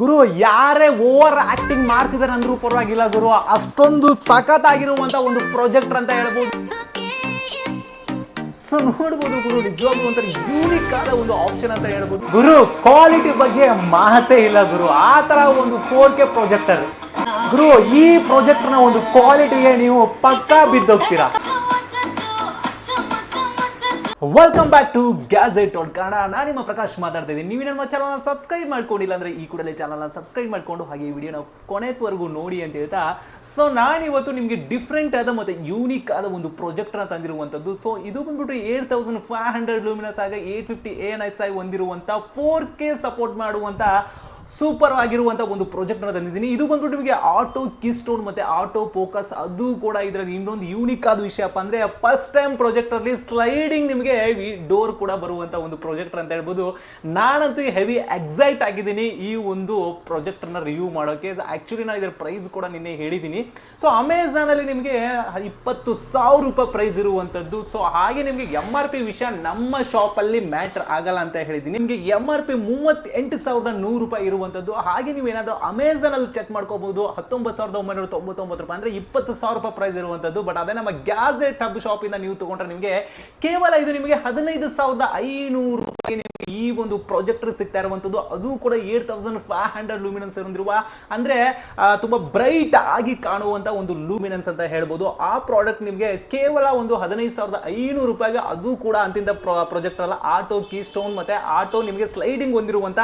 ಗುರು, ಯಾರೇ over acting ಮಾಡ್ತಿದ್ದಾರೆ ಅಂದ್ರೂ ಪರವಾಗಿಲ್ಲ ಗುರು. ಅಷ್ಟೊಂದು ಸಖತ್ತಾಗಿರುವಂಥ ಒಂದು ಪ್ರಾಜೆಕ್ಟ್ ಅಂತ ಹೇಳ್ಬೋದು. ಸೊ ನೋಡ್ಬೋದು ಗುರು, ನಿಜವಾಗ್ಲೂ ಒಂಥರ ಯೂನಿಕ್ ಆದ ಒಂದು ಆಪ್ಷನ್ ಅಂತ ಹೇಳ್ಬೋದು. ಗುರು ಕ್ವಾಲಿಟಿ ಬಗ್ಗೆ ಮಾತೇ ಇಲ್ಲ ಗುರು. ಆ ತರ ಒಂದು ಫೋರ್ ಕೆ ಪ್ರೊಜೆಕ್ಟರ್ ಗುರು, ಈ ಪ್ರಾಜೆಕ್ಟರ್ನ ಒಂದು ಕ್ವಾಲಿಟಿಗೆ ನೀವು ಪಕ್ಕಾ ಬಿದ್ದೋಗ್ತೀರಾ? ವೆಲ್ಕಮ್ ಬ್ಯಾಕ್ ಟು ಗ್ಯಾಜೆಟ್ ಒಂದು ಕನ್ನಡ ನಾನು ನಿಮ್ಮ ಪ್ರಕಾಶ್ ಮಾತಾಡ್ತಾ ಇದ್ದೀನಿ. ನೀವು ನಮ್ಮ ಚಾನಲ್ನ ಸಬ್ಸ್ಕ್ರೈಬ್ ಮಾಡ್ಕೊಂಡಿಲ್ಲ ಅಂದರೆ ಈ ಕೂಡಲೇ ಚಾನಲ್ನ ಸಬ್ಸ್ಕ್ರೈಬ್ ಮಾಡಿಕೊಂಡು ಹಾಗೆ ಈ ವಿಡಿಯೋನ ಕೊನೆವರೆಗೂ ನೋಡಿ ಅಂತ ಹೇಳ್ತಾ ಸೊ ನಾನು ಇವತ್ತು ನಿಮಗೆ ಡಿಫ್ರೆಂಟ್ ಆದ ಮತ್ತು ಯೂನಿಕ್ ಆದ ಒಂದು ಪ್ರಾಜೆಕ್ಟ್ನ ತಂದಿರುವಂಥದ್ದು ಸೊ ಇದು ಬಂದ್ಬಿಟ್ಟು eight thousand five hundred luminous ಆಗ eight fifty A N S I ಹೊಂದಿರುವಂಥ ಫೋರ್ ಕೆ ಸಪೋರ್ಟ್ ಮಾಡುವಂಥ ಸೂಪರ್ ಆಗಿರುವಂಥ ಒಂದು ಪ್ರಾಜೆಕ್ಟ್ನ ತಂದಿದ್ದೀನಿ. ಇದು ಬಂದ್ಬಿಟ್ಟು ನಿಮಗೆ ಆಟೋ ಕೀಸ್ಟೋನ್ ಮತ್ತೆ ಆಟೋ ಫೋಕಸ್ ಅದು ಕೂಡ ಇದರಲ್ಲಿ ಇನ್ನೊಂದು ಯೂನಿಕ್ ಆದ ವಿಷಯಪ್ಪ ಅಂದ್ರೆ ಫಸ್ಟ್ ಟೈಮ್ ಪ್ರಾಜೆಕ್ಟರ್ಲಿ ಸ್ಲೈಡಿಂಗ್ ನಿಮಗೆ ಡೋರ್ ಕೂಡ ಬರುವಂಥ ಒಂದು ಪ್ರಾಜೆಕ್ಟ್ ಅಂತ ಹೇಳ್ಬೋದು. ನಾನಂತೂ ಹೆವಿ ಎಕ್ಸೈಟ್ ಆಗಿದ್ದೀನಿ ಈ ಒಂದು ಪ್ರಾಜೆಕ್ಟನ್ನು ರಿವ್ಯೂ ಮಾಡೋಕ್ಕೆ ಆ್ಯಕ್ಚುಲಿ ನಾನು ಇದರ ಪ್ರೈಸ್ ಕೂಡ ನಿನ್ನೆ ಹೇಳಿದ್ದೀನಿ. ಸೊ ಅಮೆಝಾನಲ್ಲಿ ನಿಮಗೆ ಇಪ್ಪತ್ತು ಸಾವಿರ ರೂಪಾಯಿ ಪ್ರೈಸ್ ಇರುವಂಥದ್ದು ಸೊ ಹಾಗೆ ನಿಮಗೆ ಎಂ ಆರ್ ಪಿ ವಿಷಯ ನಮ್ಮ ಶಾಪಲ್ಲಿ ಮ್ಯಾಟರ್ ಆಗಲ್ಲ ಅಂತ ಹೇಳಿದ್ದೀನಿ. ನಿಮಗೆ ಎಂ ಆರ್ ಪಿ ಮೂವತ್ತೆಂಟು ಸಾವಿರದ ನೂರು ರೂಪಾಯಿ ಇರುವಂಥದ್ದು ಹಾಗೆ ನೀವು ಏನಾದರೂ ಅಲ್ಲಿ ಚೆಕ್ ಮಾಡ್ಕೋಬಹುದು. ಹತ್ತೊಂಬತ್ತು ಸಾವಿರದ ಒಂಬೈನೂರ ತೊಂಬತ್ತೊಂಬತ್ತು ರೂಪಾಯಿ ಅಂದರೆ ಇಪ್ಪತ್ತು ಸಾವಿರ ರೂಪಾಯಿ ಪ್ರೈಸ್ ಇರುವಂಥದ್ದು ಬಟ್ ಅದೇ ನಮ್ಮ ಗ್ಯಾಜೆಟ್ ಹಬ್ ಶಾಪಿಂದ ನೀವು ತಗೊಂಡ್ರೆ ನಿಮಗೆ ಕೇವಲ ಇದು ನಿಮಗೆ ಹದಿನೈದು ಸಾವಿರದ ಐನೂರು ನಿಮಗೆ ಈ ಒಂದು ಪ್ರಾಜೆಕ್ಟರ್ ಸಿಗ್ತಾ ಇರುವಂಥದ್ದು ಅದು ಕೂಡ eight thousand five hundred luminance ಹೊಂದಿರುವ, ಅಂದ್ರೆ ತುಂಬಾ ಬ್ರೈಟ್ ಆಗಿ ಕಾಣುವಂತ ಒಂದು ಲೂಮಿನನ್ಸ್ ಅಂತ ಹೇಳ್ಬೋದು. ಆ ಪ್ರಾಡಕ್ಟ್ ನಿಮಗೆ ಕೇವಲ ಒಂದು ಹದಿನೈದು ಸಾವಿರದ ಐನೂರು ರೂಪಾಯಿಗೆ ಅದು ಕೂಡ ಅಂತಿಂದ ಪ್ರಾಜೆಕ್ಟ್ ಅಲ್ಲ. ಆಟೋ ಕೀ ಸ್ಟೋನ್ ಮತ್ತೆ ಆಟೋ ನಿಮಗೆ ಸ್ಲೈಡಿಂಗ್ ಹೊಂದಿರುವಂತ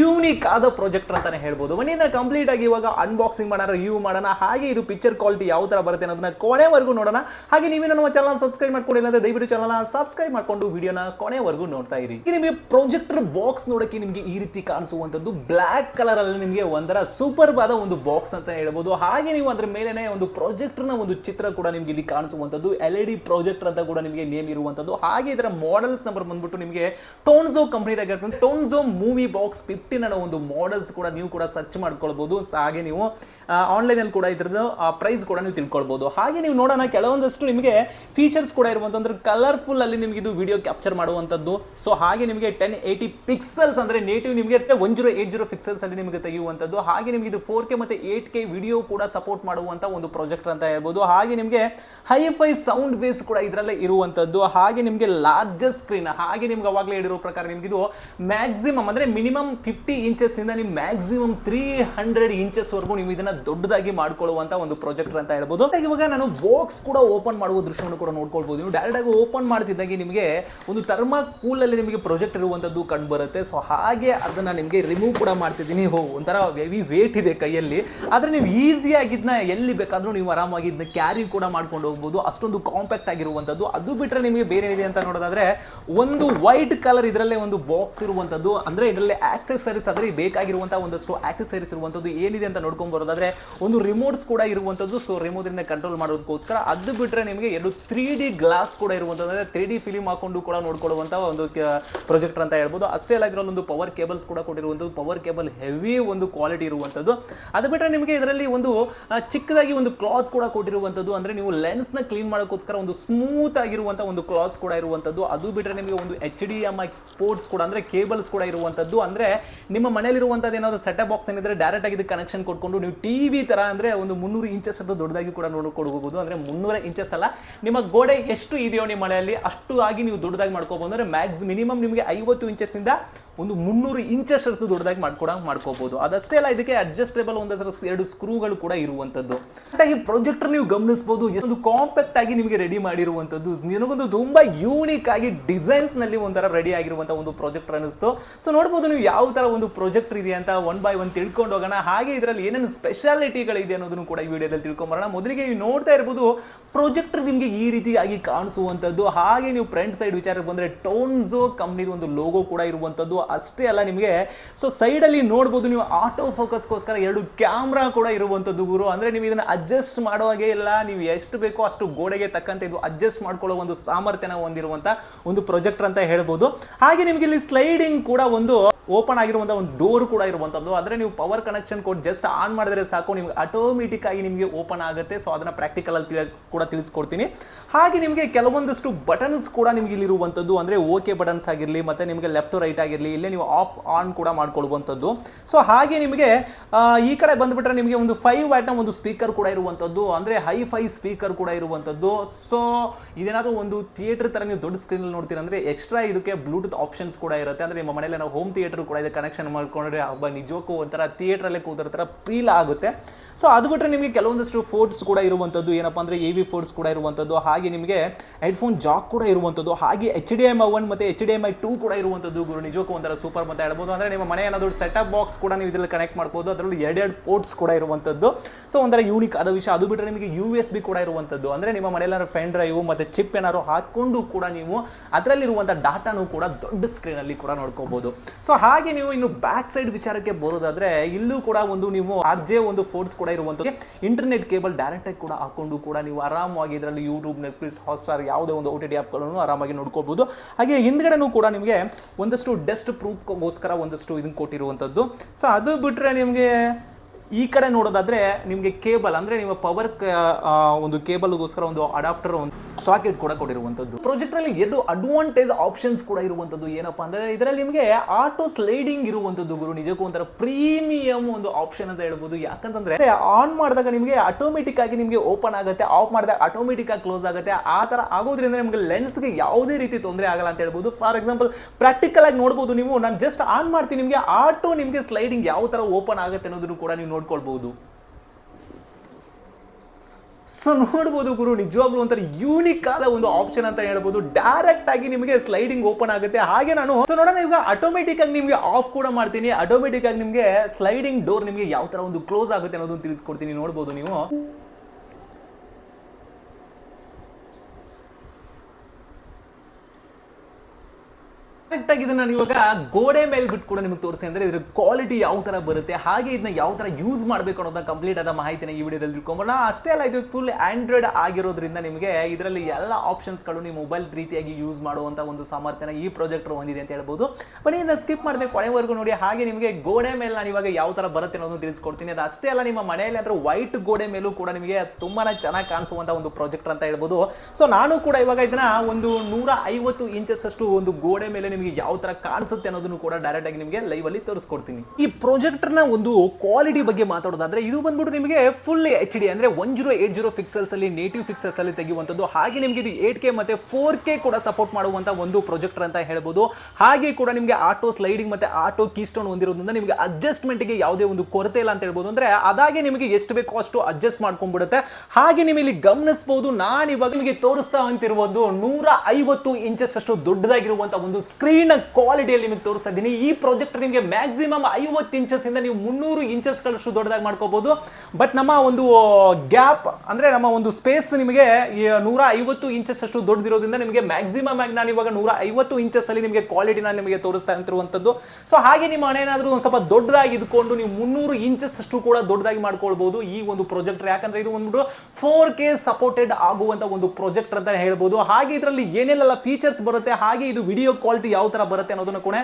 ಯೂನಿಕ್ ಆದ ಪ್ರಾಜೆಕ್ಟರ್ ಅಂತಾನೆ ಹೇಳ್ಬೋದು. ಇದನ್ನ ಕಂಪ್ಲೀಟ್ ಆಗಿ ಇವಾಗ ಅನ್ಬಾಕ್ಸಿಂಗ್ ಮಾಡೋಣ ರಿವ್ಯೂ ಮಾಡೋಣ. ಹಾಗೆ ಇದು ಪಿಕ್ಚರ್ ಕ್ವಾಲಿಟಿ ಯಾವ ತರ ಬರುತ್ತೆ ಅನ್ನೋದನ್ನ ಕೊನೆವರೆಗೂ ನೋಡೋಣ. ಹಾಗೆ ನೀವೇನು ನಮ್ಮ ಚಾನಲ್ ಸಬ್ಸ್ಕ್ರೈಬ್ ಮಾಡ್ಕೊಂಡಿಲ್ಲ ಅಂದ್ರೆ ದಯವಿಟ್ಟು ಚಾನಲ್ ಸಬ್ಸ್ಕ್ರೈಬ್ ಮಾಡ್ಕೊಂಡು ವಿಡಿಯೋನ ಕೊನೆವರೆಗೂ ನೋಡ್ತಾ ಇರಿ. ನಿಮಗೆ ಪ್ರೊಜೆಕ್ಟರ್ ಬಾಕ್ಸ್ ನೋಡೋಕ್ಕೆ ನಿಮಗೆ ಈ ರೀತಿ ಕಾಣಿಸುವಂತದ್ದು ಬ್ಲಾಕ್ ಕಲರ್ ಅಲ್ಲಿ ನಿಮಗೆ ಒಂದರ ಸೂಪರ್ ಆದ ಒಂದು ಬಾಕ್ಸ್ ಅಂತ ಹೇಳ್ಬೋದು. ಹಾಗೆ ನೀವು ಅದ್ರ ಮೇಲೆ ಒಂದು ಪ್ರೊಜೆಕ್ಟರ್ನ ಒಂದು ಚಿತ್ರ ಕೂಡ ನಿಮಗೆ ಇಲ್ಲಿ ಕಾಣಿಸುವಂತದ್ದು ಎಲ್ ಇ ಡಿ ಪ್ರಾಜೆಕ್ಟರ್ ಅಂತ ಕೂಡ ನಿಮಗೆ ನೇಮ್ ಇರುವಂತದ್ದು ಹಾಗೆ ಇದರ ಮಾಡೆಲ್ಸ್ ನಂಬರ್ ಬಂದ್ಬಿಟ್ಟು ನಿಮಗೆ ಟೋನ್ಸೋ ಕಂಪ್ನಿದಾಗ ಟೋನ್ಸೋ ಮೂವಿ ಬಾಕ್ಸ್ ಫಿಫ್ಟೀನ್ ಅನ್ನೋ ಒಂದು ಮಾಡೆಲ್ಸ್ ಕೂಡ ನೀವು ಕೂಡ ಸರ್ಚ್ ಮಾಡ್ಕೊಳ್ಬೋದು. ಹಾಗೆ ನೀವು ಆನ್ಲೈನ್ ಅಲ್ಲಿ ಕೂಡ ಇದ್ರದ್ದು ಪ್ರೈಸ್ ಕೂಡ ನೀವು ತಿಳ್ಕೊಳ್ಬಹುದು ಹಾಗೆ ನೀವು ನೋಡೋಣ, ಕೆಲವೊಂದಷ್ಟು ನಿಮಗೆ ಫೀಚರ್ಸ್ ಕೂಡ ಇರುವಂಥ ಕಲರ್ಫುಲ್ ಅಲ್ಲಿ ನಿಮಗೆ ಇದು ವಿಡಿಯೋ ಕ್ಯಾಪ್ಚರ್ ಮಾಡುವಂತದ್ದು ಸೊ ಹಾಗೆ ನಿಮಗೆ ಟೆನ್ ಏಯ್ಟಿ ಪಿಕ್ಸೆಲ್ಸ್ ಅಂದ್ರೆ ನೇಟಿವ್ ನಿಮಗೆ one zero eight zero pixels ಅಲ್ಲಿ ನಿಮಗೆ ತೆಗೆಯುವಂಥದ್ದು. ಹಾಗೆ ನಿಮಗೆ ಇದು ಫೋರ್ ಕೆ ಮತ್ತೆ ಏಟ್ ಕೆ ವಿಡಿಯೋ ಕೂಡ ಸಪೋರ್ಟ್ ಮಾಡುವಂಥ ಒಂದು ಪ್ರಾಜೆಕ್ಟ್ ಅಂತ ಹೇಳ್ಬೋದು. ಹಾಗೆ ನಿಮಗೆ ಹೈಫೈ ಸೌಂಡ್ ಬೇಸ್ ಕೂಡ ಇದರಲ್ಲೇ ಇರುವಂತದ್ದು ಹಾಗೆ ನಿಮಗೆ ಲಾರ್ಜೆಸ್ಟ್ ಸ್ಕ್ರೀನ್ ಹಾಗೆ ನಿಮ್ಗೆ ಅವಾಗಲೇ ಹೇಳಿರೋ ಪ್ರಕಾರ ನಿಮ್ಗೆ ಇದು ಮ್ಯಾಕ್ಸಿಮಮ್ ಅಂದ್ರೆ ಮಿನಿಮಮ್ ಫಿಫ್ಟಿ ಇಂಚಸ್ ಇಂದ ನೀವು ಮ್ಯಾಕ್ಸಿಮಮ್ ತ್ರೀ ಹಂಡ್ರೆಡ್ ಇಂಚಸ್ ವರೆಗೂ ನೀವು ಇದನ್ನ ದೊಡ್ಡದಾಗಿ ಮಾಡ್ಕೊಳ್ಳುವಂಥ ಒಂದು ಪ್ರಾಜೆಕ್ಟ್ ಅಂತ ಹೇಳ್ಬೋದು. ಹಾಗೆ ಇವಾಗ ನಾನು ಬಾಕ್ಸ್ ಕೂಡ ಓಪನ್ ಮಾಡುವ ದೃಶ್ಯವನ್ನು ಕೂಡ ನೋಡ್ಕೊಳ್ಬೋದು. ನೀವು ಡೈರೆಕ್ಟಾಗಿ ಓಪನ್ ಮಾಡ್ತಿದ್ದಾಗೆ ನಿಮಗೆ ಒಂದು ಥರ್ಮಾ ಕೂಲ್ ಅಲ್ಲಿ ನಿಮಗೆ ಪ್ರಾಜೆಕ್ಟ್ ಇರುವಂಥದ್ದು ಕಂಡು ಬರುತ್ತೆ. ಸೊ ಹಾಗೆ ಅದನ್ನು ನಿಮಗೆ ರಿಮೂವ್ ಕೂಡ ಮಾಡ್ತಿದ್ದೀನಿ. ಹೋ ಒಂಥರ ಹೆವಿ ವೇಟ್ ಇದೆ ಕೈಯಲ್ಲಿ. ಆದರೆ ನೀವು ಈಸಿಯಾಗಿ ಇದನ್ನ ಎಲ್ಲಿ ಬೇಕಾದರೂ ನೀವು ಆರಾಮಾಗಿ ಇದನ್ನ ಕ್ಯಾರಿ ಕೂಡ ಮಾಡ್ಕೊಂಡು ಹೋಗ್ಬೋದು. ಅಷ್ಟೊಂದು ಕಾಂಪ್ಯಾಕ್ಟ್ ಆಗಿರುವಂಥದ್ದು ಅದು ಬಿಟ್ಟರೆ ನಿಮಗೆ ಬೇರೆ ಏನಿದೆ ಅಂತ ನೋಡೋದಾದ್ರೆ, ಒಂದು ವೈಟ್ ಕಲರ್ ಇದರಲ್ಲೇ ಒಂದು ಬಾಕ್ಸ್ ಇರುವಂಥದ್ದು ಅಂದರೆ ಇದರಲ್ಲಿ ಆಕ್ಸೆಸರೀಸ್ ಆದರೆ ಬೇಕಾಗಿರುವಂಥ ಒಂದಷ್ಟು ಆಕ್ಸೆಸರೀಸ್ ಇರುವಂಥದ್ದು ಏನಿದೆ ಅಂತ ನೋಡ್ಕೊಂಡು ಬರೋದಾದ್ರೆ, ಒಂದು ರಿಮೋಟ್ಸ್ ಕೂಡ ಇರುವಂಥದ್ದು ಸೊ ಇಂದ ಕಂಟ್ರೋಲ್ ಮಾಡೋದಕ್ಕೋಸ್ಕರ ಅದು ಬಿಟ್ಟರೆ ನಿಮಗೆ ಎರಡು ತ್ರೀ ಡಿ ಗ್ಲಾಸ್ ಕೂಡ ಇರುವಂಥದ್ದು ಅಂದರೆ ತ್ರೀ ಡಿ ಫಿಲಿಮ್ ಹಾಕೊಂಡು ಕೂಡ ನೋಡ್ಕೊಳ್ಳುವಂಥ ಒಂದು ಪ್ರೊಜೆಕ್ಟರ್ ಅಂತ ಹೇಳ್ಬೋದು. ಅಷ್ಟೇ ಅಲ್ಲ ಇದರಲ್ಲಿ ಒಂದು ಪವರ್ ಕೇಬಲ್ಸ್ ಕೂಡ ಕೊಟ್ಟಿರುವಂಥದ್ದು. ಪವರ್ ಕೇಬಲ್ ಹೆವಿ ಒಂದು ಕ್ವಾಲಿಟಿ ಇರುವಂಥದ್ದು. ಅದು ಬಿಟ್ಟರೆ ನಿಮಗೆ ಇದರಲ್ಲಿ ಒಂದು ಚಿಕ್ಕದಾಗಿ ಒಂದು ಕ್ಲಾತ್ ಕೂಡ ಕೊಟ್ಟಿರುವಂಥದ್ದು. ಅಂದರೆ ನೀವು ಲೆನ್ಸ್ನ ಕ್ಲೀನ್ ಮಾಡೋಕ್ಕೋಸ್ಕರ ಒಂದು ಸ್ಮೂತ್ ಆಗಿರುವಂಥ ಒಂದು ಕ್ಲಾತ್ಸ್ ಕೂಡ ಇರುವಂಥದ್ದು. ಅದು ಬಿಟ್ಟರೆ ನಿಮಗೆ ಒಂದು H D M I ports ಕೂಡ, ಅಂದ್ರೆ ಕೇಬಲ್ಸ್ ಕೂಡ ಇರುವಂಥದ್ದು. ಅಂದ್ರೆ ನಿಮ್ಮ ಮನೆಯಲ್ಲಿರುವಂಥದ್ದು ಏನಾದ್ರು ಸೆಟಪ್ ಬಾಕ್ಸ್ ಏನಿದ್ರೆ ಡೈರೆಕ್ಟ್ ಆಗಿ ಕನೆಕ್ಷನ್ ಕೊಟ್ಕೊಂಡು ನೀವು ಟಿವಿ ತರ, ಅಂದ್ರೆ ಒಂದು ಮುನ್ನೂರು ಇಂಚಸ್ ಅಷ್ಟು ದೊಡ್ಡದಾಗಿ ಕೂಡ ನೋಡ್ಕೊಡ್ಬೋದು ಅಂದರೆ ಮುನ್ನೂರ ಇಂಚಸ್ ಅಲ್ಲ. ನಿಮ್ಮ ಗೋಡೆ ಎಷ್ಟು ಇದೆಯೋ ನಿಮ್ಮ ಮನೆಯಲ್ಲಿ ಅಷ್ಟು ಆಗಿ ನೀವು ದೊಡ್ಡದಾಗಿ ಮಾಡ್ಕೋಬೋದು. ಅಂದರೆ ಮ್ಯಾಕ್ಸ್ ಮಿನಿಮಮ್ ನಿಮಗೆ ಐವತ್ತು ಇಂಚಸ್ ಇಂದ ಒಂದು ಮುನ್ನೂರು ಇಂಚಸ್ ಅಷ್ಟು ದೊಡ್ಡದಾಗಿ ಮಾಡ್ಕೊಡ ಮಾಡ್ಕೋಬಹುದು ಅದಷ್ಟೇ ಅಲ್ಲ, ಇದಕ್ಕೆ ಅಡ್ಜಸ್ಟೇಬಲ್ ಒಂದಷ್ಟು ಎರಡು ಸ್ಕ್ರೂಗಳು ಕೂಡ ಇರುವಂತದ್ದು. ಈ ಪ್ರೊಜೆಕ್ಟರ್ ನೀವು ಗಮನಿಸಬಹುದು ಒಂದು ಕಾಂಪ್ಯಾಕ್ಟ್ ಆಗಿ ನಿಮಗೆ ರೆಡಿ ಮಾಡಿರುವಂತದ್ದು. ನಿನಗೊಂದು ತುಂಬಾ ಯೂನಿಕ್ ಆಗಿ ಡಿಸೈನ್ಸ್ನಲ್ಲಿ ಒಂಥರ ರೆಡಿ ಆಗಿರುವಂತ ಒಂದು ಪ್ರೊಜೆಕ್ಟರ್ ಅನಿಸ್ತು ಸೊ ನೋಡಬಹುದು ನೀವು ಯಾವ ತರ ಒಂದು ಪ್ರೊಜೆಕ್ಟರ್ ಇದೆ ಅಂತ ಒನ್ ಬೈ ಒನ್ ತಿಳ್ಕೊಂಡು ಹೋಗೋಣ. ಹಾಗೆ ಇದರಲ್ಲಿ ಏನೇನು ಸ್ಪೆಷಾಲಿಟಿಗಳಿದೆ ಅನ್ನೋದನ್ನು ಕೂಡ ಈ ವಿಡಿಯೋದಲ್ಲಿ ತಿಳ್ಕೊಂಬರೋಣ. ಮೊದಲಿಗೆ ನೀವು ನೋಡ್ತಾ ಇರಬಹುದು ಪ್ರೊಜೆಕ್ಟರ್ ನಿಮಗೆ ಈ ರೀತಿಯಾಗಿ ಕಾಣಿಸುವಂತದ್ದು. ಹಾಗೆ ನೀವು ಫ್ರಂಟ್ ಸೈಡ್ ವಿಚಾರಕ್ಕೆ ಬಂದ್ರೆ ಟೋನ್ಸೋ ಕಂಪ್ನಿದು ಒಂದು ಲೋಗೋ ಕೂಡ ಇರುವಂಥದ್ದು ಅಷ್ಟೇ ಅಲ್ಲ ನಿಮಗೆ ಸೊ ಸೈಡಲ್ಲಿ ನೋಡ್ಬೋದು ನೀವು ಆಟೋ ಫೋಕಸ್ಗೋಸ್ಕರ ಎರಡು ಕ್ಯಾಮ್ರಾ ಕೂಡ ಇರುವಂಥದ್ದು ಗುರು. ಅಂದ್ರೆ ನೀವು ಇದನ್ನ ಅಡ್ಜಸ್ಟ್ ಮಾಡುವಾಗೆ ಇಲ್ಲ, ನೀವು ಎಷ್ಟು ಬೇಕೋ ಅಷ್ಟು ಗೋಡೆಗೆ ತಕ್ಕಂತೆ ಇದು ಅಡ್ಜಸ್ಟ್ ಮಾಡ್ಕೊಳ್ಳೋ ಒಂದು ಸಾಮರ್ಥ್ಯನ ಹೊಂದಿರುವಂಥ ಒಂದು ಪ್ರೊಜೆಕ್ಟರ್ ಅಂತ ಹೇಳ್ಬೋದು. ಹಾಗೆ ನಿಮಗೆ ಇಲ್ಲಿ ಸ್ಲೈಡಿಂಗ್ ಕೂಡ ಒಂದು ಓಪನ್ ಆಗಿರುವಂಥ ಒಂದು ಡೋರ್ ಕೂಡ ಇರುವಂಥದ್ದು ಆದರೆ ನೀವು ಪವರ್ ಕನೆಕ್ಷನ್ ಕೊಟ್ಟು ಜಸ್ಟ್ ಆನ್ ಮಾಡಿದ್ರೆ ಸಾಕು, ನಿಮ್ಗೆ ಆಟೋಮೆಟಿಕ್ ಆಗಿ ನಿಮಗೆ ಓಪನ್ ಆಗುತ್ತೆ. ಸೊ ಅದನ್ನ ಪ್ರಾಕ್ಟಿಕಲ್ ಅಲ್ಲಿ ಕೂಡ ತಿಳಿಸ್ಕೊಡ್ತೀನಿ. ಹಾಗೆ ನಿಮಗೆ ಕೆಲವೊಂದಷ್ಟು ಬಟನ್ಸ್ ಕೂಡ ನಿಮಗೆ ಇಲ್ಲಿ ಇರುವಂತದ್ದು. ಅಂದರೆ ಓಕೆ ಬಟನ್ಸ್ ಆಗಿರಲಿ ಆಗಿರಲಿ, ಮತ್ತು ನಿಮಗೆ ಲೆಫ್ಟ್ ರೈಟ್ ಆಗಿರಲಿ, ಇಲ್ಲೇ ನೀವು ಆಫ್ ಆನ್ ಕೂಡ ಮಾಡ್ಕೊಳ್ವಂಥದ್ದು ಸೊ ಹಾಗೆ ನಿಮಗೆ ಈ ಕಡೆ ಬಂದುಬಿಟ್ರೆ ನಿಮಗೆ ಒಂದು ಫೈವ್ ವ್ಯಾಟ್ನ ಒಂದು ಸ್ಪೀಕರ್ ಕೂಡ ಇರುವಂಥದ್ದು ಅಂದರೆ ಹೈ ಫೈ ಸ್ಪೀಕರ್ ಕೂಡ ಇರುವಂಥದ್ದು ಸೊ ಇದೇನಾದರೂ ಒಂದು ಥಿಯೇಟರ್ ಥರ ನೀವು ದೊಡ್ಡ ಸ್ಕ್ರೀನಲ್ಲಿ ನೋಡ್ತೀರ ಅಂದರೆ ಎಕ್ಸ್ಟ್ರಾ ಇದಕ್ಕೆ ಬ್ಲೂಟೂತ್ ಆಪ್ಷನ್ಸ್ ಕೂಡ ಇರುತ್ತೆ. ಅಂದರೆ ನಿಮ್ಮ ಮನೇಲಿ ನಾವು ಹೋಮ್ ಥಿಯೇಟರ್ ಕೂಡ ಇದೆ ಕನೆಕ್ಷನ್ ಮಾಡ್ಕೊಂಡ್ರೆ ಹಬ್ಬ ನಿಜಕ್ಕೂ ಒಂಥರ ಥಿಯೇಟ್ರಲ್ಲೇ ಕೂತಿರೋ ಥರ ಫೀಲ್ ಆಗುತ್ತೆ. ಸೊ ಅದು ಬಿಟ್ಟರೆ ನಿಮಗೆ ಕೆಲವೊಂದಷ್ಟು ಫೋರ್ಟ್ಸ್ ಕೂಡ ಇರುವಂಥದ್ದು ಏನಪ್ಪ ಅಂದರೆ ಎ ವಿ ಫೋರ್ಟ್ಸ್ ಕೂಡ ಇರುವಂಥದ್ದು ಹಾಗೆ ನಿಮಗೆ ಹೆಡ್ಫೋನ್ ಜಾಕ್ ಕೂಡ ಇರುವಂಥದ್ದು ಹಾಗೆ H D M I one ಮತ್ತು H D M I two ಕೂಡ ಇರುವಂಥದ್ದು ಗುರು, ನಿಜಕ್ಕೂ ಒಂಥರ ಸೂಪರ್ ಅಂತ ಹೇಳ್ಬೋದು. ಅಂದ್ರೆ ನಿಮ್ಮ ಮನೆ ಸೆಟ್ ಅಪ್ ಬಾಕ್ಸ್ ಕೂಡ ನೀವು ಇದರಲ್ಲಿ ಕನೆಕ್ಟ್ ಮಾಡ್ಬೋದು. ಅದರಲ್ಲಿ ಎರಡೆರಡು ಪೋರ್ಟ್ಸ್ ಕೂಡ ಇರುವಂಥದ್ದು ಸೊ ಒಂಥರ ಯೂನಿಕ್ ಆದ ವಿಷಯ. ಅದು ಬಿಟ್ಟರೆ ನಿಮಗೆ ಯು ಎಸ್ ಬಿ ಕೂಡ ಇರುವಂತದ್ದು. ಅಂದ್ರೆ ನಿಮ್ಮ ಮನೆಯಲ್ಲಾರು ಫೆನ್ ಡ್ರೈವ್ ಮತ್ತೆ ಚಿಪ್ ಏನಾದ್ರು ಹಾಕೊಂಡು ಕೂಡ ನೀವು ಅದರಲ್ಲಿರುವಂಥ ಡಾಟಾನು ಕೂಡ ದೊಡ್ಡ ಸ್ಕ್ರೀನ್ ಅಲ್ಲಿ ಕೂಡ ನೋಡ್ಕೋಬಹುದು ಸೊ ಹಾಗೆ ನೀವು ಇನ್ನು ಬ್ಯಾಕ್ ಸೈಡ್ ವಿಚಾರಕ್ಕೆ ಬರೋದಾದ್ರೆ, ಇಲ್ಲೂ ಕೂಡ ಒಂದು ನೀವು ಆರ್ ಜೆ ಒಂದು ಫೋರ್ಸ್ ಕೂಡ ಇರುವಂಥದ್ದು ಇಂಟರ್ನೆಟ್ ಕೇಬಲ್ ಡೈರೆಕ್ಟ್ ಆಗಿ ಕೂಡ ಹಾಕೊಂಡು ಕೂಡ ನೀವು ಆರಾಮಾಗಿ ಇದರಲ್ಲಿ ಯೂಟ್ಯೂಬ್ ನೆಟ್ಫ್ಲಿಕ್ಸ್ ಹಾಟ್ಸ್ಟಾರ್ ಯಾವುದೇ ಒಂದು ಓ ಟಿ ಟಿ ಆ್ಯಪ್ಗಳನ್ನು ಆರಾಮಾಗಿ ನೋಡ್ಕೋಬಹುದು ಹಾಗೆ ಹಿಂದ್ಗಡೆನೂ ಕೂಡ ನಿಮಗೆ ಒಂದಷ್ಟು ಡೆಸ್ಟ್ ಪ್ರೂಫ್ಗೋಸ್ಕರ ಒಂದಷ್ಟು ಇದನ್ನು ಕೊಟ್ಟಿರುವಂಥದ್ದು ಸೊ ಅದು ಬಿಟ್ಟರೆ ನಿಮಗೆ ಈ ಕಡೆ ನೋಡೋದಾದ್ರೆ ನಿಮಗೆ ಕೇಬಲ್, ಅಂದ್ರೆ ನಿಮ್ಮ ಪವರ್ ಒಂದು ಕೇಬಲ್ಗೋಸ್ಕರ ಒಂದು ಅಡಾಪ್ಟರ್ ಒಂದು ಸಾಕೆಟ್ ಕೂಡ ಕೊಟ್ಟಿರುವಂಥದ್ದು. ಪ್ರಾಜೆಕ್ಟ್ ಅಲ್ಲಿ ಎರಡು ಅಡ್ವಾಂಟೇಜ್ ಆಪ್ಷನ್ಸ್ ಕೂಡ ಇರುವಂಥದ್ದು. ಏನಪ್ಪಾ ಅಂದ್ರೆ ಇದರಲ್ಲಿ ನಿಮಗೆ ಆಟೋ ಸ್ಲೈಡಿಂಗ್ ಇರುವಂತದ್ದು ಗುರು. ನಿಜಕ್ಕೂ ಒಂಥರ ಪ್ರೀಮಿಯಂ ಒಂದು ಆಪ್ಷನ್ ಅಂತ ಹೇಳ್ಬೋದು. ಯಾಕಂತಂದ್ರೆ ಆನ್ ಮಾಡಿದಾಗ ನಿಮಗೆ ಆಟೋಮೆಟಿಕ್ ಆಗಿ ನಿಮಗೆ ಓಪನ್ ಆಗುತ್ತೆ ಆಫ್ ಮಾಡಿದಾಗ ಆಟೋಮೆಟಿಕ್ ಆಗಿ ಕ್ಲೋಸ್ ಆಗುತ್ತೆ. ಆ ತರ ಆಗೋದ್ರಿಂದ ನಿಮಗೆ ಲೆನ್ಸ್ಗೆ ಯಾವುದೇ ರೀತಿ ತೊಂದರೆ ಆಗಲ್ಲ ಅಂತ ಹೇಳ್ಬೋದು. ಫಾರ್ ಎಕ್ಸಾಂಪಲ್ ಪ್ರಾಕ್ಟಿಕಲ್ ಆಗಿ ನೋಡ್ಬೋದು ನೀವು. ನಾನು ಜಸ್ಟ್ ಆನ್ ಮಾಡ್ತೀನಿ. ನಿಮಗೆ ಆಟೋ ನಿಮಗೆ ಸ್ಲೈಡಿಂಗ್ ಯಾವ ತರ ಓಪನ್ ಆಗುತ್ತೆ ಅನ್ನೋದನ್ನು ಕೂಡ ನೀವು ನೋಡ್ಕೊಳ್ಬಹುದು. ಸೊ ನೋಡ್ಬೋದು ಗುರು, ನಿಜವಾಗ್ಲೂ ಒಂಥರ ಯೂನಿಕ್ ಆದ ಒಂದು ಆಪ್ಷನ್ ಅಂತ ಹೇಳ್ಬೋದು. ಡೈರೆಕ್ಟ್ ಆಗಿ ನಿಮಗೆ ಸ್ಲೈಡಿಂಗ್ ಓಪನ್ ಆಗುತ್ತೆ. ಹಾಗೆ ನಾನು ಸೊ ನೋಡೋಣ ಇವಾಗ ಆಟೋಮೆಟಿಕ್ ಆಗಿ ನಿಮಗೆ ಆಫ್ ಕೂಡ ಮಾಡ್ತೀನಿ. ಆಟೋಮೆಟಿಕ್ ಆಗಿ ನಿಮಗೆ ಸ್ಲೈಡಿಂಗ್ ಡೋರ್ ನಿಮಗೆ ಯಾವ ತರ ಒಂದು ಕ್ಲೋಸ್ ಆಗುತ್ತೆ ಅನ್ನೋದನ್ನ ತಿಳಿಸ್ಕೊಡ್ತೀನಿ. ನೋಡ್ಬೋದು ನೀವು. ಕರೆಕ್ಟ್ ಆಗಿ ಇದನ್ನ ನಾನು ಇವಾಗ ಗೋಡೆ ಮೇಲೆ ಬಿಟ್ಟು ಕೂಡ ನಿಮಗೆ ತೋರಿಸಿ ಅಂದ್ರೆ ಇದ್ರ ಕ್ವಾಲಿಟಿ ಯಾವ ತರ ಬರುತ್ತೆ, ಹಾಗೆ ಇದನ್ನ ಯಾವ ತರ ಯೂಸ್ ಮಾಡಬೇಕು ಅನ್ನೋದನ್ನ ಕಂಪ್ಲೀಟ್ ಆದ ಮಾಹಿತಿನ ಈ ವಿಡಿಯೋದಲ್ಲಿ ತಿಳ್ಕೊಂಬೋಣ ಅಷ್ಟೇ ಅಲ್ಲ, ಇದು ಫುಲ್ ಆಂಡ್ರಾಯ್ಡ್ ಆಗಿರೋದ್ರಿಂದ ನಿಮಗೆ ಇದರಲ್ಲಿ ಎಲ್ಲ ಆಪ್ಷನ್ಸ್ಗಳು ನೀವು ಮೊಬೈಲ್ ರೀತಿಯಾಗಿ ಯೂಸ್ ಮಾಡುವಂತ ಒಂದು ಸಾಮರ್ಥ್ಯನ ಈ ಪ್ರಾಜೆಕ್ಟರ್ ಹೊಂದಿದೆ ಅಂತ ಹೇಳ್ಬೋದು. ಬನ್ನಿ, ಇದನ್ನ ಸ್ಕಿಪ್ ಮಾಡಿದೆ ಕೊನೆವರೆಗೂ ನೋಡಿ, ಹಾಗೆ ನಿಮಗೆ ಗೋಡೆ ಮೇಲೆ ನಾನು ಇವಾಗ ಯಾವ ತರ ಬರುತ್ತೆ ಅನ್ನೋದನ್ನ ತಿಳಿಸ್ಕೊಡ್ತೀನಿ. ಅದು ಅಷ್ಟೇ ಅಲ್ಲ, ನಿಮ್ಮ ಮನೆಯಲ್ಲಿ ಅಂದ್ರೆ ವೈಟ್ ಗೋಡೆ ಮೇಲೂ ಕೂಡ ನಿಮಗೆ ತುಂಬಾ ಚೆನ್ನಾಗಿ ಕಾಣಿಸುವಂತ ಒಂದು ಪ್ರಾಜೆಕ್ಟರ್ ಅಂತ ಹೇಳ್ಬೋದು. ಸೊ ನಾನು ಕೂಡ ಇವಾಗ ಇದನ್ನ ಒಂದು ನೂರ ಐವತ್ತು ಇಂಚಸ್ ಅಷ್ಟು ಒಂದು ಗೋಡೆ ಮೇಲೆ ನಿಮಗೆ ಯಾವ ತರ ಕಾಣಿಸುತ್ತೆ ಅನ್ನೋದನ್ನು ಕೂಡ ಡೈರೆಕ್ಟ್ ಆಗಿ ನಿಮಗೆ ಲೈವ್ ಅಲ್ಲಿ ತೋರಿಸ್ಕೊಡ್ತೀನಿ. ಈ ಪ್ರಾಜೆಕ್ಟರ್ನ ಒಂದು ಕ್ವಾಲಿಟಿ ಬಗ್ಗೆ ಮಾತಾಡೋದಾದ್ರೆ ಇದು ಬಂದ್ಬಿಟ್ಟು ನಿಮಗೆ ಫುಲ್ ಎಚ್ ಡಿ ಅಂದ್ರೆ one zero eight zero pixels ಅಲ್ಲಿ ನೇಟಿವ್ ಪಿಕ್ಸೆಲ್ಸ್ ಅಲ್ಲಿ ತೆಗೆಯುವಂಥದ್ದು. ಹಾಗೆ ನಿಮಗೆ ಇದು ಏಟ್ ಕೆ ಮತ್ತೆ ಫೋರ್ ಕೆ ಕೂಡ ಸಪೋರ್ಟ್ ಮಾಡುವಂತ ಒಂದು ಪ್ರಾಜೆಕ್ಟರ್ ಅಂತ ಹೇಳ್ಬೋದು. ಹಾಗೆ ಕೂಡ ನಿಮಗೆ ಆಟೋ ಸ್ಲೈಡಿಂಗ್ ಮತ್ತೆ ಆಟೋ ಕೀಸ್ಟೋನ್ ಹೊಂದಿರೋದ್ರಿಂದ ನಿಮಗೆ ಅಡ್ಜಸ್ಟ್ಮೆಂಟ್ಗೆ ಯಾವುದೇ ಒಂದು ಕೊರತೆ ಇಲ್ಲ ಅಂತ ಹೇಳ್ಬೋದು. ಅಂದ್ರೆ ಅದಾಗೆ ನಿಮಗೆ ಎಷ್ಟು ಬೇಕೋ ಅಷ್ಟು ಅಡ್ಜಸ್ಟ್ ಮಾಡ್ಕೊಂಡ್ಬಿಡುತ್ತೆ. ಹಾಗೆ ನೀವು ಇಲ್ಲಿ ಗಮನಿಸಬಹುದು ನಾನು ಇವಾಗ ನಿಮಗೆ ತೋರಿಸ್ತಾ ಅಂತಿರುವುದು ನೂರ ಐವತ್ತು ಇಂಚಸ್ ಅಷ್ಟು ದೊಡ್ಡದಾಗಿರುವಂತ ಒಂದು ಸ್ಕ್ರೀನ್ ಕ್ವಾಲಿಟಿಯಲ್ಲಿ ನಿಮಗೆ ತೋರಿಸ್ತಾ ಇದ್ದೀನಿ. ಈ ಪ್ರಾಜೆಕ್ಟ್ ನಿಮಗೆ ಮ್ಯಾಕ್ಸಿಮಮ್ ಐವತ್ತು ಇಂಚಸ್ ಇಂದ ನೀವು ಮುನ್ನೂರು ಇಂಚಸ್ ಗಳಷ್ಟು ದೊಡ್ಡದಾಗಿ ಮಾಡ್ಕೋಬಹುದು ಬಟ್ ನಮ್ಮ ಒಂದು ಗ್ಯಾಪ್ ಅಂದ್ರೆ ನಮ್ಮ ಒಂದು ಸ್ಪೇಸ್ ನಿಮಗೆ ನೂರ ಐವತ್ತು ಇಂಚಸ್ ಅಷ್ಟು ದೊಡ್ಡದಿರೋದ್ರಿಂದ ನಿಮಗೆ ಮ್ಯಾಕ್ಸಿಮಮ್ ಆಗಿ ನಾನು ಇವಾಗ ನೂರ ಐವತ್ತು ಇಂಚಸ್ ಅಲ್ಲಿ ನಿಮಗೆ ಕ್ವಾಲಿಟಿನ ನಿಮಗೆ ತೋರಿಸ್ತಾ ಇರುವಂತದ್ದು. ಸೊ ಹಾಗೆ ನಿಮ್ಮ ಏನಾದರೂ ಒಂದು ಸ್ವಲ್ಪ ದೊಡ್ಡದಾಗಿ ಇದ್ಕೊಂಡು ನೀವು ಮುನ್ನೂರು ಇಂಚಸ್ ಅಷ್ಟು ಕೂಡ ದೊಡ್ಡದಾಗಿ ಮಾಡ್ಕೊಳ್ಬಹುದು ಈ ಒಂದು ಪ್ರಾಜೆಕ್ಟ್ ಯಾಕಂದ್ರೆ ಇದು ಒಂದು ಫೋರ್ ಕೆ ಸಪೋರ್ಟೆಡ್ ಆಗುವಂತ ಒಂದು ಪ್ರಾಜೆಕ್ಟ್ ಅಂತ ಹೇಳ್ಬೋದು. ಹಾಗೆ ಇದರಲ್ಲಿ ಏನೆಲ್ಲ ಫೀಚರ್ಸ್ ಬರುತ್ತೆ, ಹಾಗೆ ಇದು ವಿಡಿಯೋ ಕ್ವಾಲಿಟಿ ಯಾವ ತರ ಬರುತ್ತೆ ಅನ್ನೋದನ್ನು ಕೂಡ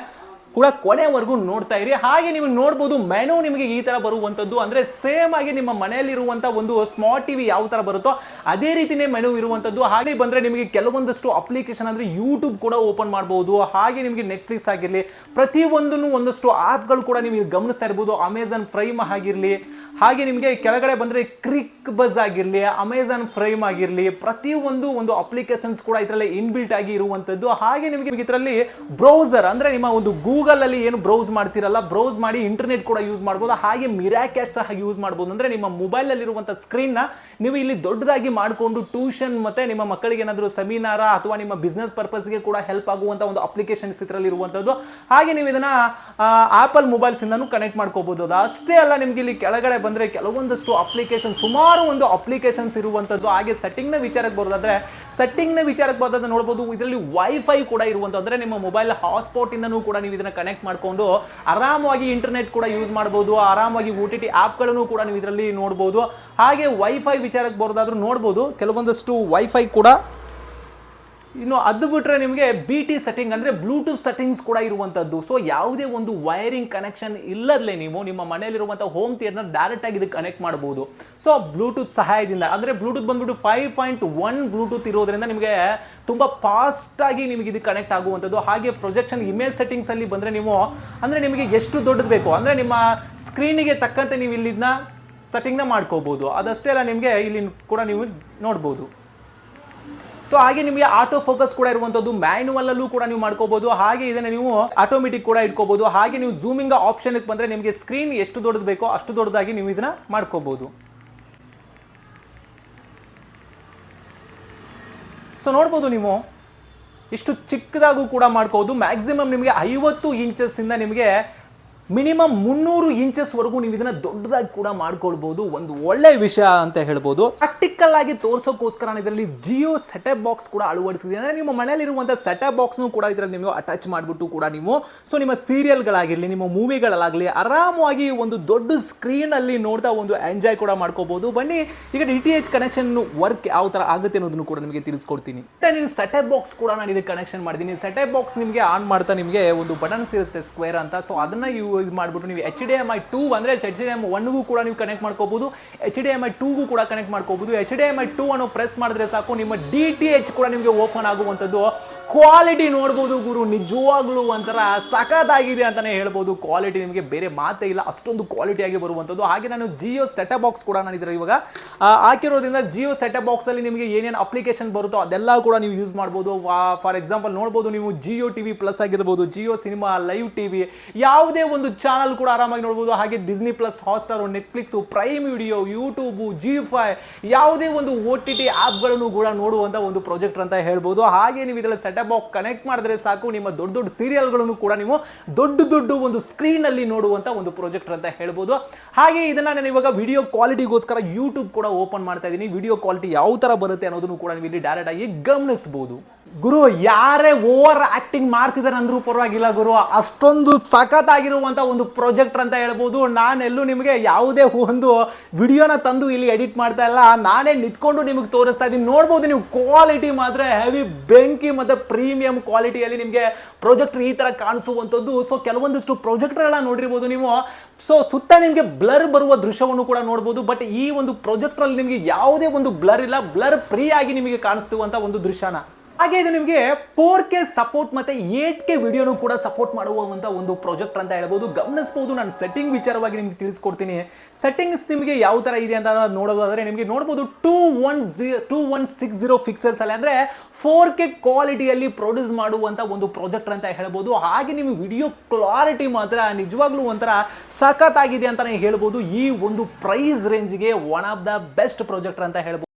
ಕೂಡ ಕೊನೆವರೆಗೂ ನೋಡ್ತಾ ಇರಿ. ಹಾಗೆ ನೀವು ನೋಡ್ಬೋದು ಮೆನು ನಿಮಗೆ ಈ ತರ ಬರುವಂತದ್ದು. ಅಂದ್ರೆ ಸೇಮ್ ಆಗಿ ನಿಮ್ಮ ಮನೆಯಲ್ಲಿರುವಂಥ ಒಂದು ಸ್ಮಾರ್ಟ್ ಟಿವಿ ಯಾವ ತರ ಬರುತ್ತೋ ಅದೇ ರೀತಿನೇ ಮೆನು ಇರುವಂತದ್ದು. ಹಾಗೆ ಬಂದ್ರೆ ನಿಮಗೆ ಕೆಲವೊಂದಷ್ಟು ಅಪ್ಲಿಕೇಶನ್ ಅಂದ್ರೆ ಯೂಟ್ಯೂಬ್ ಕೂಡ ಓಪನ್ ಮಾಡಬಹುದು ಹಾಗೆ ನಿಮಗೆ ನೆಟ್ಫ್ಲಿಕ್ಸ್ ಆಗಿರಲಿ, ಪ್ರತಿಯೊಂದನ್ನು ಒಂದಷ್ಟು ಆಪ್ಗಳು ಕೂಡ ನೀವು ಗಮನಿಸ್ತಾ ಇರ್ಬೋದು. ಅಮೆಝಾನ್ ಫ್ರೈಮ್ ಆಗಿರಲಿ, ಹಾಗೆ ನಿಮಗೆ ಕೆಳಗಡೆ ಬಂದ್ರೆ ಕ್ರಿಕ್ ಬಸ್ ಆಗಿರಲಿ ಅಮೆಝಾನ್ ಫ್ರೈಮ್ ಆಗಿರಲಿ, ಪ್ರತಿಯೊಂದು ಒಂದು ಅಪ್ಲಿಕೇಶನ್ಸ್ ಕೂಡ ಇದರಲ್ಲಿ ಇನ್ಬಿಲ್ಟ್ ಆಗಿ ಇರುವಂತದ್ದು. ಹಾಗೆ ನಿಮಗೆ ಇದರಲ್ಲಿ ಬ್ರೌಸರ್ ಅಂದ್ರೆ ನಿಮ್ಮ ಒಂದು ಗೂಗಲ್ ಅಲ್ಲಿ ಏನು ಬ್ರೌಸ್ ಮಾಡ್ತಿರಲ್ಲ ಬ್ರೌಸ್ ಮಾಡಿ ಇಂಟರ್ನೆಟ್ ಕೂಡ ಯೂಸ್ ಮಾಡ್ಬೋದು. ಹಾಗೆ ಮಿರಾಕ್ಯಾಟ್ ಸಹ ಯೂಸ್ ಮಾಡ್ಬೋದು. ಅಂದ್ರೆ ನಿಮ್ಮ ಮೊಬೈಲ್ ಸ್ಕ್ರೀನ್ನ ನೀವು ಇಲ್ಲಿ ದೊಡ್ಡದಾಗಿ ಮಾಡಿಕೊಂಡು ಟ್ಯೂಷನ್ ಮತ್ತೆ ನಿಮ್ಮ ಮಕ್ಕಳಿಗೆ ಏನಾದರೂ ಸೆಮಿನಾರ ಅಥವಾ ನಿಮ್ಮ ಬಿಸ್ನೆಸ್ ಪರ್ಪಸ್ಗೆ ಕೂಡ ಹೆಲ್ಪ್ ಆಗುವಂಥ ಒಂದು ಅಪ್ಲಿಕೇಶನ್ಸ್ ಇದರಲ್ಲಿ ಇರುವಂತದ್ದು. ಹಾಗೆ ನೀವು ಇದನ್ನ ಆಪಲ್ ಮೊಬೈಲ್ಸ್ ಇಂದನೂ ಕನೆಕ್ಟ್ ಮಾಡ್ಕೋಬೋದು. ಅದು ಅಷ್ಟೇ ಅಲ್ಲ, ನಿಮಗೆ ಇಲ್ಲಿ ಕೆಳಗಡೆ ಬಂದ್ರೆ ಕೆಲವೊಂದಷ್ಟು ಅಪ್ಲಿಕೇಶನ್ ಸುಮಾರು ಒಂದು ಅಪ್ಲಿಕೇಶನ್ಸ್ ಇರುವಂತದ್ದು. ಹಾಗೆ ಸೆಟ್ಟಿಂಗ್ನ ವಿಚಾರಕ್ಕೆ ಬರೋದಾದ್ರೆ ಸೆಟ್ಟಿಂಗ್ನ ವಿಚಾರಕ್ಕೆ ಬರೋದಾದ್ರೆ ನೋಡಬಹುದು ಇದರಲ್ಲಿ ವೈಫೈ ಕೂಡ ಇರುವಂಥದ್ದು ಅಂದ್ರೆ ನಿಮ್ಮ ಮೊಬೈಲ್ ಹಾಟ್ಸ್ಪಾಟ್ ಇಂದನೂ ಕೂಡ ನೀವು ಇದನ್ನ ಕನೆಕ್ಟ್ ಮಾಡ್ಕೊಂಡು ಆರಾಮವಾಗಿ ಇಂಟರ್ನೆಟ್ ಕೂಡ ಯೂಸ್ ಮಾಡಬಹುದು ಆರಾಮಾಗಿ ಓ ಟಿ ಟಿ ಆಪ್ಗಳನ್ನು ಕೂಡ ನೀವು ಇದರಲ್ಲಿ ನೋಡಬಹುದು ಹಾಗೆ ವೈಫೈ ವಿಚಾರಕ್ಕೆ ಬರೋದಾದ್ರೂ ನೋಡಬಹುದು ಕೆಲವೊಂದಷ್ಟು ವೈಫೈ ಕೂಡ ಇನ್ನು ಅದು ಬಿಟ್ರೆ ನಿಮಗೆ ಬಿ ಟಿ ಸೆಟ್ಟಿಂಗ್ ಅಂದರೆ ಬ್ಲೂಟೂತ್ ಸೆಟ್ಟಿಂಗ್ಸ್ ಕೂಡ ಇರುವಂಥದ್ದು ಸೊ ಯಾವುದೇ ಒಂದು ವೈರಿಂಗ್ ಕನೆಕ್ಷನ್ ಇಲ್ಲದಲೇ ನೀವು ನಿಮ್ಮ ಮನೆಯಲ್ಲಿರುವಂಥ ಹೋಮ್ ಥಿಯೇಟರ್ನ ಡೈರೆಕ್ಟ್ ಆಗಿ ಇದಕ್ಕೆ ಕನೆಕ್ಟ್ ಮಾಡ್ಬೋದು. ಸೊ ಬ್ಲೂಟೂತ್ ಸಹಾಯದಿಂದ ಅಂದರೆ ಬ್ಲೂಟೂತ್ ಬಂದ್ಬಿಟ್ಟು ಫೈವ್ ಪಾಯಿಂಟ್ ಒನ್ ಬ್ಲೂಟೂತ್ ಇರೋದ್ರಿಂದ ನಿಮಗೆ ತುಂಬ ಫಾಸ್ಟಾಗಿ ನಿಮಗೆ ಇದು ಕನೆಕ್ಟ್ ಆಗುವಂಥದ್ದು ಹಾಗೆ ಪ್ರೊಜೆಕ್ಷನ್ ಇಮೇಜ್ ಸೆಟ್ಟಿಂಗ್ಸಲ್ಲಿ ಬಂದರೆ ನೀವು, ಅಂದರೆ ನಿಮಗೆ ಎಷ್ಟು ದೊಡ್ಡದು ಬೇಕು? ಅಂದರೆ ನಿಮ್ಮ ಸ್ಕ್ರೀನಿಗೆ ತಕ್ಕಂತೆ ನೀವು ಇಲ್ಲಿದ್ನ ಸೆಟ್ಟಿಂಗ್ನ ಮಾಡ್ಕೋಬೋದು. ಅದಷ್ಟೇ ಅಲ್ಲ, ನಿಮಗೆ ಇಲ್ಲಿ ಕೂಡ ನೀವು ನೋಡ್ಬೋದು. ಸೊ ಹಾಗೆ ನಿಮಗೆ ಆಟೋ ಫೋಕಸ್ ಕೂಡ ಇರುವಂಥದ್ದು ಮ್ಯಾನ್ಯುವಲ್ ಅಲ್ಲೂ ಕೂಡ ನೀವು ಮಾಡ್ಕೋಬಹುದು ಹಾಗೆ ಇದನ್ನ ನೀವು ಆಟೋಮೆಟಿಕ್ ಕೂಡ ಇಟ್ಕೋಬಹುದು ಹಾಗೆ ನೀವು ಜೂಮಿಂಗ್ ಆಪ್ಷನ್ ಬಂದ್ರೆ ನಿಮಗೆ ಸ್ಕ್ರೀನ್ ಎಷ್ಟು ದೊಡ್ಡದು ಬೇಕೋ ಅಷ್ಟು ದೊಡ್ಡದಾಗಿ ನೀವು ಇದನ್ನ ಮಾಡ್ಕೋಬಹುದು ಸೊ ನೋಡ್ಬೋದು ನೀವು, ಇಷ್ಟು ಚಿಕ್ಕದಾಗೂ ಕೂಡ ಮಾಡ್ಕೋದು ಮ್ಯಾಕ್ಸಿಮಮ್ ನಿಮಗೆ ಐವತ್ತು ಇಂಚಸ್ ಇಂದ ನಿಮಗೆ ಮಿನಿಮಮ್ ಮುನ್ನೂರು ಇಂಚಸ್ ವರೆಗೂ ನೀವು ಇದನ್ನ ದೊಡ್ಡದಾಗಿ ಕೂಡ ಮಾಡ್ಕೊಳ್ಬಹುದು ಒಂದು ಒಳ್ಳೆ ವಿಷಯ ಅಂತ ಹೇಳ್ಬೋದು. ಪ್ರಾಕ್ಟಿಕಲ್ ಆಗಿ ತೋರಿಸೋಕ್ಕೋಸ್ಕರ ಇದರಲ್ಲಿ ಜಿಯೋ ಸೆಟಪ್ ಬಾಕ್ಸ್ ಕೂಡ ಅಳವಡಿಸಿದೆ. ಅಂದ್ರೆ ನಿಮ್ಮ ಮನೆಯಲ್ಲಿರುವಂಥ ಸೆಟಪ್ ಬಾಕ್ಸ್ನು ಕೂಡ ಇದರಲ್ಲಿ ನೀವು ಅಟ್ಯಾಚ್ ಮಾಡಿಬಿಟ್ಟು ಕೂಡ ನೀವು ಸೊ ನಿಮ್ಮ ಸೀರಿಯಲ್ಗಳಾಗಿರಲಿ ನಿಮ್ಮ ಮೂವಿಗಳಾಗಲಿ ಆರಾಮವಾಗಿ ಒಂದು ದೊಡ್ಡ ಸ್ಕ್ರೀನ್ ಅಲ್ಲಿ ನೋಡ್ತಾ ಒಂದು ಎಂಜಾಯ್ ಕೂಡ ಮಾಡ್ಕೋಬಹುದು ಬನ್ನಿ, ಈಗ D T H connection work ಯಾವ ತರ ಆಗುತ್ತೆ ಅನ್ನೋದನ್ನು ಕೂಡ ನಿಮಗೆ ತಿಳಿಸ್ಕೊಡ್ತೀನಿ. ಸೆಟಪ್ ಬಾಕ್ಸ್ ಕೂಡ ನಾನು ಇದಕ್ಕೆ ಕನೆಕ್ಷನ್ ಮಾಡಿದ್ದೀನಿ ಸೆಟಪ್ ಬಾಕ್ಸ್ ನಿಮಗೆ ಆನ್ ಮಾಡ್ತಾ ನಿಮಗೆ ಒಂದು ಬಟನ್ಸ್ ಇರುತ್ತೆ ಸ್ಕ್ವೇರ್ ಅಂತ. ಸೊ ಅದನ್ನ ಇವು ಇದು ಮಾಡಿಬಿಟ್ಟು ನೀವು H D M I two ಅಂದರೆ ಎಚ್ ಡಿ ಎಂ ಒನ್ಗೂ ಕೂಡ ನೀವು ಕನೆಕ್ಟ್ ಮಾಡ್ಕೋಬಹುದು ಎಚ್ ಡಿ ಎಂ ಐ ಟೂಗೂ ಕೂಡ ಕನೆಕ್ಟ್ ಮಾಡ್ಕೋಬಹುದು H D M I two ಅನ್ನು ಪ್ರೆಸ್ ಮಾಡಿದ್ರೆ ಸಾಕು, ನಿಮ್ಮ ಡಿ ಟಿ ಎಚ್ ಕೂಡ ನಿಮಗೆ ಓಪನ್ ಆಗುವಂಥದ್ದು. ಕ್ವಾಲಿಟಿ ನೋಡ್ಬೋದು ಗುರು, ನಿಜವಾಗ್ಲೂ ಒಂಥರ ಸಖತ್ತಾಗಿದೆ ಅಂತಲೇ ಹೇಳ್ಬೋದು. ಕ್ವಾಲಿಟಿ ನಿಮಗೆ ಬೇರೆ ಮಾತೇ ಇಲ್ಲ, ಅಷ್ಟೊಂದು ಕ್ವಾಲಿಟಿಯಾಗಿ ಬರುವಂಥದ್ದು. ಹಾಗೆ ನಾನು ಜಿಯೋ ಸೆಟಪ್ ಬಾಕ್ಸ್ ಕೂಡ ನಾನು ಇದರ ಇವಾಗ ಹಾಕಿರೋದ್ರಿಂದ ಜಿಯೋ ಸೆಟಪ್ ಬಾಕ್ಸ್ ಅಲ್ಲಿ ನಿಮಗೆ ಏನೇನು ಅಪ್ಲಿಕೇಶನ್ ಬರುತ್ತೋ ಅದೆಲ್ಲ ಕೂಡ ನೀವು ಯೂಸ್ ಮಾಡ್ಬೋದು. ಫಾರ್ ಎಕ್ಸಾಂಪಲ್ ನೋಡ್ಬೋದು ನೀವು ಜಿಯೋ ಟಿ ವಿ ಪ್ಲಸ್ ಆಗಿರ್ಬೋದು ಜಿಯೋ ಸಿನಿಮಾ ಲೈವ್ ಟಿವಿ ಯಾವುದೇ ಒಂದು ಚಾನಲ್ ಕೂಡ ಆರಾಮಾಗಿ ನೋಡ್ಬೋದು. ಹಾಗೆ Disney plus Hotstar Netflix Prime Video YouTube G ಫೈ ಯಾವುದೇ ಒಂದು ಓ ಟಿ ಟಿ ಆ್ಯಪ್ಗಳನ್ನು ಕೂಡ ನೋಡುವಂಥ ಒಂದು ಪ್ರಾಜೆಕ್ಟ್ ಅಂತ ಹೇಳ್ಬೋದು. ಹಾಗೆ ನೀವು ಇದರಲ್ಲಿ ಸೆಟಪ್ ಬಾಕ್ಸ್ ಕನೆಕ್ಟ್ ಮಾಡಿದ್ರೆ ಸಾಕು. ನಿಮ್ಮ ದೊಡ್ಡ ದೊಡ್ಡ ಸೀರಿಯಲ್ಗಳನ್ನು ಕೂಡ ನೀವು ದೊಡ್ಡ ದೊಡ್ಡ ಒಂದು ಸ್ಕ್ರೀನ್ ಅಲ್ಲಿ ನೋಡುವಂತ ಒಂದು ಪ್ರಾಜೆಕ್ಟ್ ಅಂತ ಹೇಳ್ಬೋದು. ಹಾಗೆ ಇದನ್ನ ನಾನು ಇವಾಗ ವಿಡಿಯೋ ಕ್ವಾಲಿಟಿಗೋಸ್ಕರ ಯೂಟ್ಯೂಬ್ ಕೂಡ ಓಪನ್ ಮಾಡ್ತಾ ಇದ್ದೀನಿ. ವಿಡಿಯೋ ಕ್ವಾಲಿಟಿ ಯಾವ ತರ ಬರುತ್ತೆ ಅನ್ನೋದನ್ನು ಕೂಡ ನೀವು ಇಲ್ಲಿ ಡೈರೆಕ್ಟ್ ಆಗಿ ಗಮನಿಸಬಹುದು ಗುರು, ಯಾರೇ ಓವರ್ ಆಕ್ಟಿಂಗ್ ಮಾಡ್ತಿದ್ದಾರೆ ಅಂದ್ರೂ ಪರವಾಗಿಲ್ಲ ಗುರು. ಅಷ್ಟೊಂದು ಸಖತ್ತಾಗಿರುವಂಥ ಒಂದು ಪ್ರಾಜೆಕ್ಟ್ ಅಂತ ಹೇಳ್ಬೋದು. ನಾನೆಲ್ಲೂ ನಿಮಗೆ ಯಾವುದೇ ಒಂದು ವಿಡಿಯೋನ ತಂದು ಇಲ್ಲಿ ಎಡಿಟ್ ಮಾಡ್ತಾ ಇಲ್ಲ. ನಾನೇ ನಿಂತ್ಕೊಂಡು ನಿಮಗೆ ತೋರಿಸ್ತಾ ಇದ್ದೀನಿ. ನೋಡ್ಬೋದು, ನೀವು ಕ್ವಾಲಿಟಿ ಮಾತ್ರ ಹೆವಿ ಬೆಂಕಿ ಮತ್ತು ಪ್ರೀಮಿಯಂ ಕ್ವಾಲಿಟಿಯಲ್ಲಿ ನಿಮಗೆ ಪ್ರೊಜೆಕ್ಟರ್ ಈ ಥರ ಕಾಣಿಸುವಂಥದ್ದು. ಸೊ ಕೆಲವೊಂದಿಷ್ಟು ಪ್ರೊಜೆಕ್ಟರ್ಗಳನ್ನ ನೋಡಿರ್ಬೋದು ನೀವು. ಸೊ ಸುತ್ತ ನಿಮಗೆ ಬ್ಲರ್ ಬರುವ ದೃಶ್ಯವನ್ನು ಕೂಡ ನೋಡ್ಬೋದು. ಬಟ್ ಈ ಒಂದು ಪ್ರೊಜೆಕ್ಟ್ರಲ್ಲಿ ನಿಮಗೆ ಯಾವುದೇ ಒಂದು ಬ್ಲರ್ ಇಲ್ಲ. ಬ್ಲರ್ ಫ್ರೀ ಆಗಿ ನಿಮಗೆ ಕಾಣಿಸ್ತಿರುವಂಥ ಒಂದು ದೃಶ್ಯನ. ಹಾಗೆ ಇದು ನಿಮಗೆ ಫೋರ್ ಕೆ ಸಪೋರ್ಟ್ ಮತ್ತೆ ಏಟ್ ಕೆ ವಿಡಿಯೋನು ಕೂಡ ಸಪೋರ್ಟ್ ಮಾಡುವಂತ ಒಂದು ಪ್ರಾಜೆಕ್ಟ್ ಅಂತ ಹೇಳ್ಬೋದು. ಗಮನಿಸಬಹುದು ನಾನು ಸೆಟ್ಟಿಂಗ್ ವಿಚಾರವಾಗಿ ನಿಮ್ಗೆ ತಿಳಿಸ್ಕೊಡ್ತೀನಿ. ಸೆಟ್ಟಿಂಗ್ಸ್ ನಿಮಗೆ ಯಾವ ತರ ಇದೆ ಅಂತ ನೋಡೋದಾದ್ರೆ ನಿಮಗೆ ನೋಡಬಹುದು two one two one six zero pixels ಅಲ್ಲಿ ಅಂದ್ರೆ ಫೋರ್ ಕೆ ಕ್ವಾಲಿಟಿಯಲ್ಲಿ ಪ್ರೊಡ್ಯೂಸ್ ಮಾಡುವಂತ ಒಂದು ಪ್ರಾಜೆಕ್ಟ್ ಅಂತ ಹೇಳ್ಬೋದು. ಹಾಗೆ ನಿಮ್ಗೆ ವಿಡಿಯೋ ಕ್ಲಾರಿಟಿ ಮಾತ್ರ ನಿಜವಾಗ್ಲೂ ಒಂಥರ ಆಗಿದೆ ಅಂತಾನೆ ಹೇಳ್ಬೋದು. ಈ ಒಂದು price ರೇಂಜ್ಗೆ one of the best project ಅಂತ ಹೇಳ್ಬೋದು.